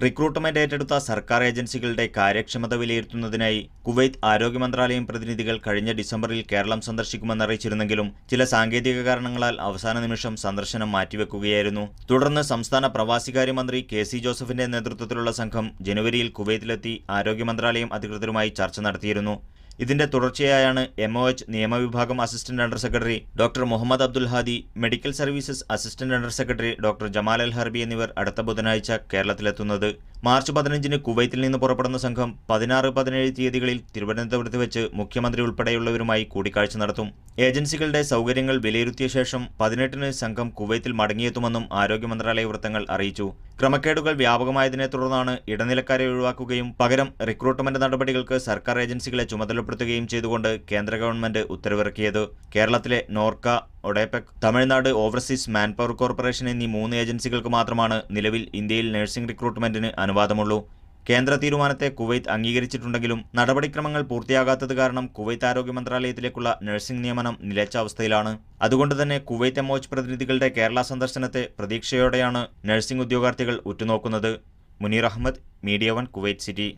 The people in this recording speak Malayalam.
റിക്രൂട്ട്മെന്റ് ഏറ്റെടുത്ത സർക്കാർ ഏജൻസികളുടെ കാര്യക്ഷമത വിലയിരുത്തുന്നതിനായി കുവൈത്ത് ആരോഗ്യ മന്ത്രാലയം പ്രതിനിധികൾ കഴിഞ്ഞ ഡിസംബറിൽ കേരളം സന്ദർശിക്കുമെന്നറിയിച്ചിരുന്നെങ്കിലും ചില സാങ്കേതിക കാരണങ്ങളാൽ അവസാന നിമിഷം സന്ദർശനം മാറ്റിവെക്കുകയായിരുന്നു. തുടർന്ന് സംസ്ഥാന പ്രവാസികാര്യ മന്ത്രി കെ സി ജോസഫിന്റെ നേതൃത്വത്തിലുള്ള സംഘം ജനുവരിയിൽ കുവൈത്തിലെത്തി ആരോഗ്യ മന്ത്രാലയം അധികൃതരുമായി ചർച്ച നടത്തിയിരുന്നു. ഇതിന്റെ തുടർച്ചയായാണ് M O H നിയമവിഭാഗം assistant under secretary doctor Muhammad Abdul Hadi medical services assistant under secretary doctor Jamal Al Harbi എന്നിവർ അടുത്ത ബുധനാഴ്ച കേരളത്തിലെത്തുന്നത്. മാർച്ച് പതിനഞ്ചിന് കുവൈത്തിൽ നിന്ന് പുറപ്പെടുന്ന സംഘം പതിനാറ് പതിനേഴ് തീയതികളിൽ തിരുവനന്തപുരത്ത് വെച്ച് മുഖ്യമന്ത്രി ഉൾപ്പെടെയുള്ളവരുമായി കൂടിക്കാഴ്ച നടത്തും. ഏജൻസികളുടെ സൗകര്യങ്ങൾ വിലയിരുത്തിയ ശേഷം പതിനെട്ടിന് സംഘം കുവൈത്തിൽ മടങ്ങിയെത്തുമെന്നും ആരോഗ്യ മന്ത്രാലയ വൃത്തങ്ങൾ അറിയിച്ചു. ക്രമക്കേടുകൾ വ്യാപകമായതിനെ തുടർന്നാണ് ഇടനിലക്കാരെ ഒഴിവാക്കുകയും പകരം റിക്രൂട്ട്മെന്റ് നടപടികൾക്ക് സർക്കാർ ഏജൻസികളെ ചുമതലപ്പെടുത്തുകയും ചെയ്തുകൊണ്ട് കേന്ദ്ര ഗവൺമെന്റ് ഉത്തരവിറക്കിയത്. കേരളത്തിലെ NORKA ODEPC Tamil Nadu overseas manpower corporation എന്നീ മൂന്ന് ഏജൻസികൾക്ക് മാത്രമാണ് നിലവിൽ ഇന്ത്യയിൽ നഴ്സിംഗ് റിക്രൂട്ട്മെന്റിന് അനുവാദമുള്ളൂ. കേന്ദ്ര തീരുമാനത്തെ കുവൈത്ത് അംഗീകരിച്ചിട്ടുണ്ടെങ്കിലും നടപടിക്രമങ്ങൾ പൂർത്തിയാകാത്തത് കാരണം കുവൈത്ത് ആരോഗ്യ മന്ത്രാലയത്തിലേക്കുള്ള നഴ്സിംഗ് നിയമനം നിലച്ച അവസ്ഥയിലാണ്. അതുകൊണ്ട് തന്നെ കുവൈത്ത് എംഒച്ച് പ്രതിനിധികളുടെ കേരള സന്ദർശനത്തെ പ്രതീക്ഷയോടെയാണ് നഴ്സിംഗ് ഉദ്യോഗാർത്ഥികൾ ഉറ്റുനോക്കുന്നത്. Munir Ahmed media one Kuwait city.